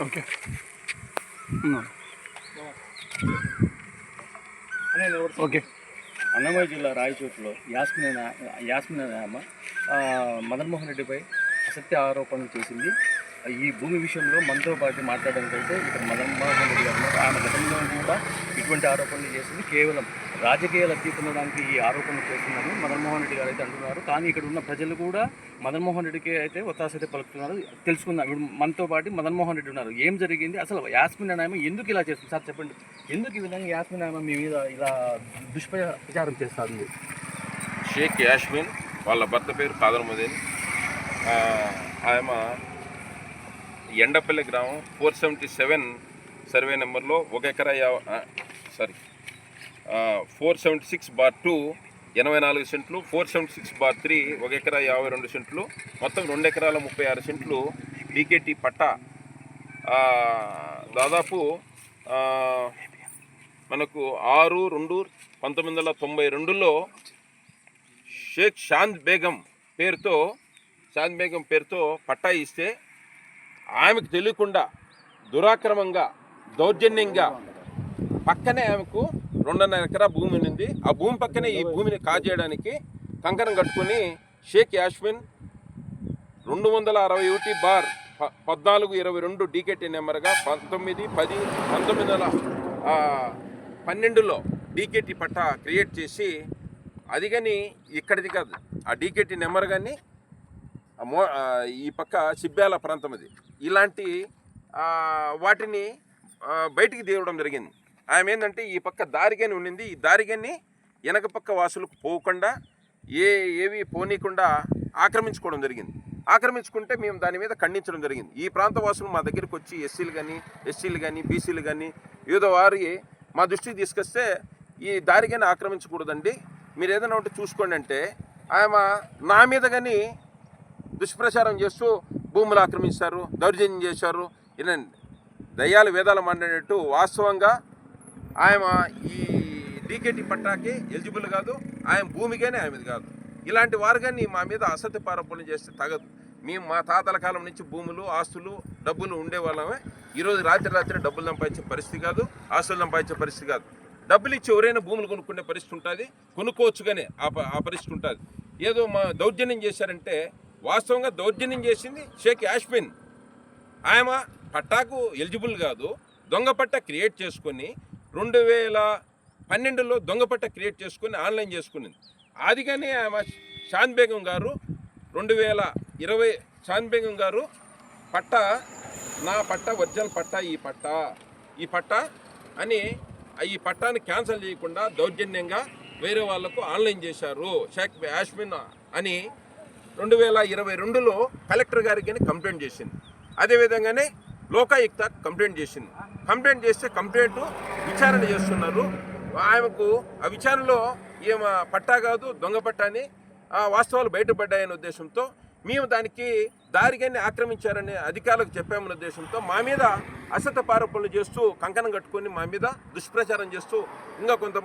Okay. Okay. Annamayya జిల్లా రాయచోటులో యాస్మిన్ యాస్మిన్ ఆ, మదన్మోహన్ రెడ్డిపై అసత్య ఆరోపణలు చేసింది. ఈ భూమి విషయంలో మనతో పాటు మాట్లాడడానికైతే ఇక్కడ మదన్మోహన్ రెడ్డి గారు ఆమె గతంలో కూడా ఇటువంటి ఆరోపణలు చేసింది. కేవలం రాజకీయ లబ్ధి పొందడానికి ఈ ఆరోపణలు చేస్తున్నారు మదన్మోహన్ రెడ్డి గారు అయితే అంటున్నారు. కానీ ఇక్కడ ఉన్న ప్రజలు కూడా మదన్మోహన్ రెడ్డికి అయితే ఒత్తాసైతే పలుకుతున్నారు. తెలుసుకుందాం. ఇప్పుడు మనతో పాటు మదన్మోహన్ రెడ్డి ఉన్నారు. ఏం జరిగింది? అసలు యాస్మిన్ అనే ఆమె ఎందుకు ఇలా చేస్తుంది? సార్ చెప్పండి. ఎందుకు ఈ విధంగా యాస్మిన్ ఆమె మీ మీద ఇలా దుష్ప్రచారం చేస్తుంది? షేక్ యాస్మిన్ వాళ్ళ భర్త పేరు కాదర్ముదీన్. ఆమె ఎండపల్లి గ్రామం ఫోర్ సెవెంటీ సెవెన్ సర్వే నెంబర్లో ఒక ఎకరా యావ sorry four seventy six bar two ఎనభై నాలుగు సెంట్లు four seventy six bar three ఒక ఎకరా యాభై రెండు సెంట్లు మొత్తం రెండు ఎకరాల ముప్పై ఆరు సెంట్లు డీకేటీ పట్టా. దాదాపు మనకు ఆరు రెండు పంతొమ్మిది వందల తొంభై రెండులో షేక్ షాంద్ బేగం పేరుతో షాంద్ బేగం పేరుతో పట్టా ఇస్తే ఆమెకు తెలియకుండా దురాక్రమంగా దౌర్జన్యంగా పక్కనే ఆమెకు రెండున్నర ఎకరా భూమి ఉంది ఆ భూమి పక్కనే ఈ భూమిని కాజేయడానికి కంకణం కట్టుకొని షేక్ యాష్మిన్ రెండు వందల అరవై ఒకటి బార్ ప- పద్నాలుగు ఇరవై రెండు డీకేటీ నెంబర్గా పంతొమ్మిది పది పంతొమ్మిది వందల పన్నెండులో డీకేటీ పట్టా క్రియేట్ చేసి అది కానీ ఇక్కడిది కాదు. ఆ డీకేటీ నెంబర్ కానీ ఆ ఈ పక్క సిబ్బ్యాల ప్రాంతం అది. ఇలాంటి వాటిని బయటికి తీయడం జరిగింది. ఆమె ఏంటంటే ఈ పక్క దారిగాని ఉండింది ఈ దారిగాని వెనక పక్క వాసులకు పోకుండా ఏ ఏవి పోనీయకుండా ఆక్రమించుకోవడం జరిగింది. ఆక్రమించుకుంటే మేము దాని మీద ఖండించడం జరిగింది. ఈ ప్రాంత వాసులు మా దగ్గరికి వచ్చి ఎస్సీలు కానీ ఎస్సీలు కానీ బీసీలు కానీ వివిధ వారి మా దృష్టికి తీసుకొస్తే ఈ దారిగానే ఆక్రమించకూడదండి. మీరు ఏదైనా ఉంటే చూసుకోండి అంటే ఆమె నా మీద కానీ దుష్ప్రచారం చేస్తూ భూములు ఆక్రమించారు దౌర్జన్యం చేశారు. ఇలా దయ్యాలు వేదాలు మండినట్టు వాస్తవంగా ఆయన ఈ డీకేటీ పట్టాకి ఎలిజిబుల్ కాదు ఆయన భూమిగానే మీద కాదు. ఇలాంటి వారు కానీ మా మీద అసత్య పారోపణలు చేస్తే తగదు. మేము మా తాతల కాలం నుంచి భూములు ఆస్తులు డబ్బులు ఉండేవాళ్ళమే. ఈరోజు రాత్రి రాత్రి డబ్బులు సంపాదించే పరిస్థితి కాదు ఆస్తులు సంపాదించే పరిస్థితి కాదు. డబ్బులు ఇచ్చి ఎవరైనా భూములు కొనుక్కునే పరిస్థితి ఉంటుంది కొనుక్కోవచ్చుగానే ఆ ప- ఆ పరిస్థితి ఉంటుంది. ఏదో మా దౌర్జన్యం చేశారంటే వాస్తవంగా దౌర్జన్యం చేసింది షేక్ యాష్మిన్. ఆమె పట్టాకు ఎలిజిబుల్ కాదు. దొంగ పట్ట క్రియేట్ చేసుకొని రెండు వేల పన్నెండులో దొంగ పట్ట క్రియేట్ చేసుకొని ఆన్లైన్ చేసుకునింది. అదిగానే ఆమె షాన్ బేగం గారు రెండు వేల ఇరవై షాన్ బేగం గారు పట్ట నా పట్ట ఒరిజినల్ పట్ట ఈ పట్ట ఈ పట్ట అని ఈ పట్టాన్ని క్యాన్సిల్ చేయకుండా దౌర్జన్యంగా వేరే వాళ్ళకు ఆన్లైన్ చేశారు షేక్ యాష్మిన్ అని రెండు వేల ఇరవై రెండులో కలెక్టర్ గారికి కంప్లైంట్ చేసింది. అదేవిధంగానే లోకాయుక్త కంప్లైంట్ చేసింది. కంప్లైంట్ చేస్తే కంప్లైంట్ విచారణ చేస్తున్నారు. ఆమెకు ఆ విచారణలో ఈమె పట్టా కాదు దొంగ పట్టా అని ఆ వాస్తవాలు బయటపడ్డాయనే ఉద్దేశంతో మేము దానికి దారిగానే ఆక్రమించారని అధికారులకు చెప్పామనే ఉద్దేశంతో మా మీద అసత పారోపణలు చేస్తూ కంకణం కట్టుకొని మా మీద దుష్ప్రచారం చేస్తూ ఇంకా కొంత